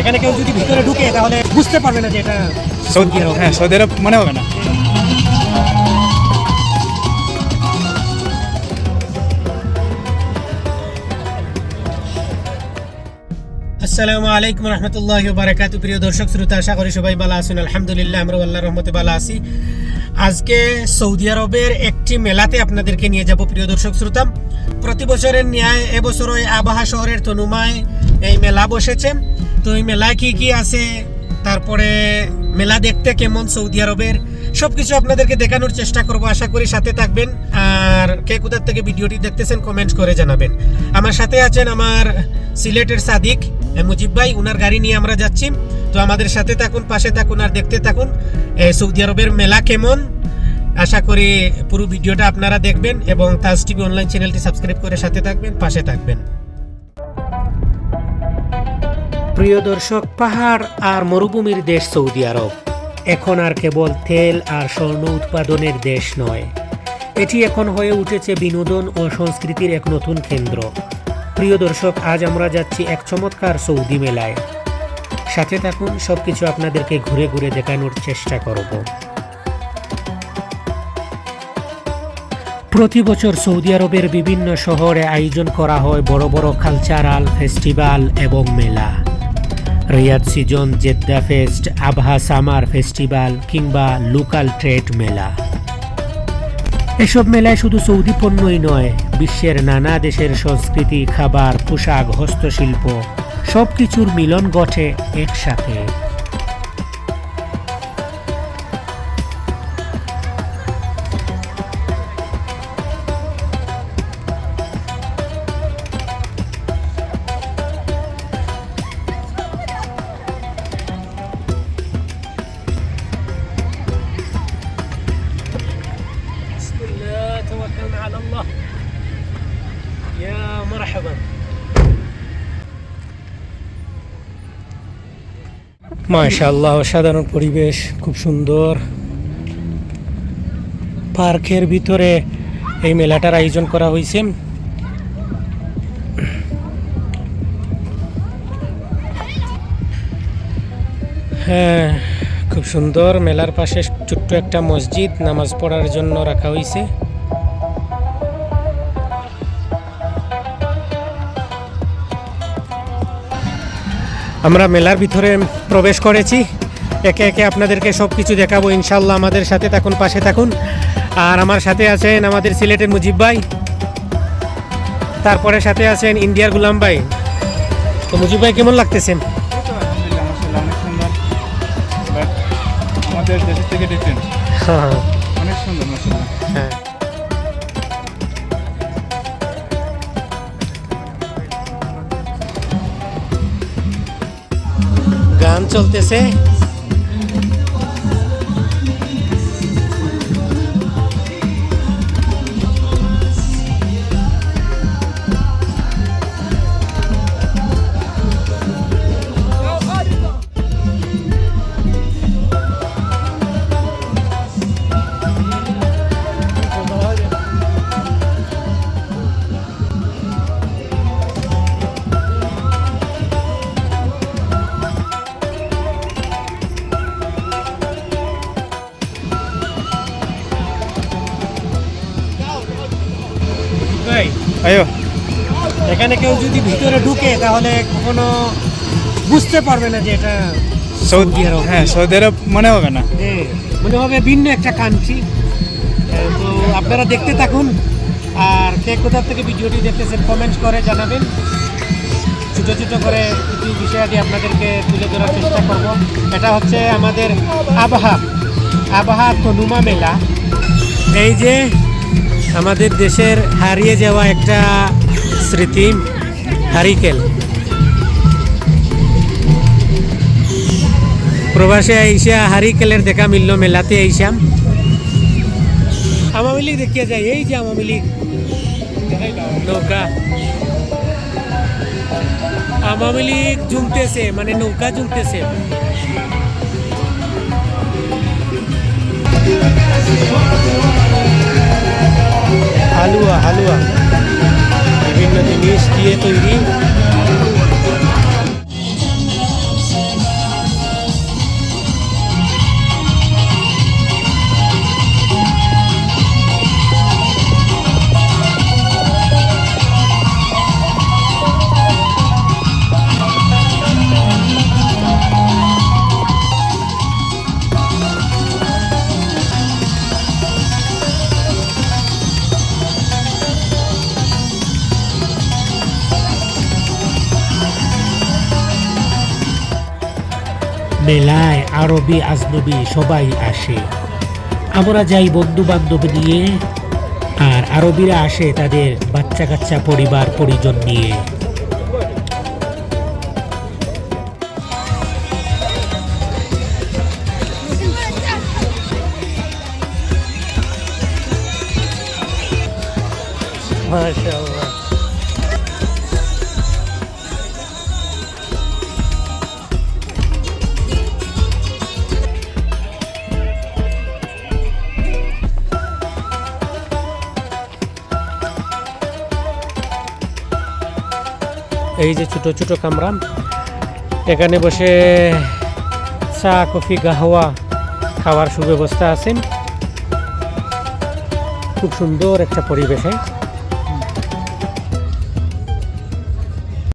এখানে কেউ যদি ভিতরে ঢুকে তাহলে বুঝতে পারবে না যে এটা সৌদি আরব। হ্যাঁ সৌদি আরব মনে হবে না। আসসালামু আলাইকুম রহমতুল্লাহ বারাকাত প্রিয় দর্শক শ্রোতা আশা করি সবাই ভালো আছেন। আলহামদুলিল্লাহ আমরা আল্লাহর রহমতে ভালো আছি। আজকে সৌদি আরবের একটি মেলাতে আপনাদেরকে নিয়ে যাব প্রিয় দর্শক শ্রোতা। প্রতি বছরের ন্যায় এবছর ওই আবাহা শহরের তনুমায় এই মেলা বসেছে। তো এই মেলায় কি কি আছে, তারপরে মেলা দেখতে কেমন সৌদি আরবের, সবকিছু আপনাদেরকে দেখানোর চেষ্টা করব, আশা করি সাথে থাকবেন। আর কে কোথার থেকে ভিডিওটি দেখতেছেন কমেন্ট করে জানাবেন। আমার সাথে আছেন আমার সিলেটের সাদিক মুজিব ভাই, উনার গাড়ি নিয়ে আমরা যাচ্ছি। তো আমাদের সাথে থাকুন, পাশে থাকুন আর দেখতে থাকুন সৌদি আরবের মেলা কেমন। আশা করি পুরো ভিডিওটা আপনারা দেখবেন এবং তাজ টিভি অনলাইন চ্যানেলটি সাবস্ক্রাইব করে সাথে থাকবেন, পাশে থাকবেন। প্রিয় দর্শক, পাহাড় আর মরুভূমির দেশ সৌদি আরব। এখন আর কেবল তেল আর স্বর্ণ উৎপাদনের দেশ নয়। এটি এখন হয়ে উঠেছে বিনোদন ও সংস্কৃতির এক নতুন কেন্দ্র। প্রিয় দর্শক, আজ আমরা যাচ্ছি এক চমৎকার সৌদি মেলায়। সাথে থাকুন, সবকিছু আপনাদেরকে ঘুরে ঘুরে দেখানোর চেষ্টা করব। প্রতি বছর সৌদি আরবের বিভিন্ন শহরে আয়োজন করা হয় বড় বড় কালচারাল ফেস্টিভ্যাল এবং মেলা। Riyadh Season, Jeddah Fest, Abha Summer Festival কিংবা লোকাল ট্রেড মেলা। এসব মেলায় শুধু সৌদি পণ্যই নয়, বিশ্বের নানা দেশের সংস্কৃতি, খাবার, পোশাক, হস্তশিল্প সব কিছুর মিলন ঘটে একসাথে। মাশাআল্লাহ, অসাধারণ পরিবেশ, খুব সুন্দর। পার্কের ভিতরে এই মেলাটার আয়োজন করা হয়েছে। হ্যাঁ খুব সুন্দর। মেলার পাশে ছোট্ট একটা মসজিদ, নামাজ পড়ার জন্য রাখা হয়েছে। আমরা মেলার ভিতরে প্রবেশ করেছি। একে একে আপনাদেরকে সব কিছু দেখাবো ইনশাল্লাহ আমাদের সাথে থাকুন পাশে থাকুন। আর আমার সাথে আছেন আমাদের সিলেটের মুজিব ভাই। তারপরে সাথে আছেন ইন্ডিয়ার গুলাম ভাই। তো মুজিব ভাই কেমন লাগতেছেন আমাদের দেশের থেকে ডিফারেন্ট হ্যাঁ অনেক সুন্দর হ্যাঁ। গান চলতেছে। আয়ো। এখানে কেউ যদি ভিতরে ঢুকে তাহলে কখনো বুঝতে পারবে না যে এটা সৌদি আরব। হ্যাঁ সৌদি আরব মনে হবে না। মনে হবে ভিন্ন একটা কান্ট্রি তো আপনারা দেখতে থাকুন। আর কে কোথা থেকে ভিডিওটি দেখতেছেন কমেন্ট করে জানাবেন। ছোটো ছোটো করে কিছু বিষয়াদি আপনাদেরকে তুলে ধরার চেষ্টা করব। এটা হচ্ছে আমাদের আবহা আবহা তনুমা মেলা। এই যে আমাদের দেশের হারিয়ে যাওয়া একটা স্মৃতি, হারিকেল। প্রবাসে আইসা হারিকেলের দেখা মিলল, মেলাতে আইসাম আওয়ামী লীগ দেখিয়ে যায়, এই যে আওয়ামী লীগ। নৌকা। আওয়ামী লীগ জুমতেছে মানে নৌকা জুমতেছে। মেলায় আরবি আজনবী সবাই আসে। আমরা যাই বন্ধু বান্ধব নিয়ে, আর আরবিরা আসে তাদের বাচ্চা কাচ্চা পরিবার, পরিজন নিয়ে। মাশাআল্লাহ। এই যে ছোট ছোট কামরা, এখানে বসে চা, কফি, গাহওয়া খাওয়ার সুব্যবস্থা আছে। খুব সুন্দর একটা পরিবেশে।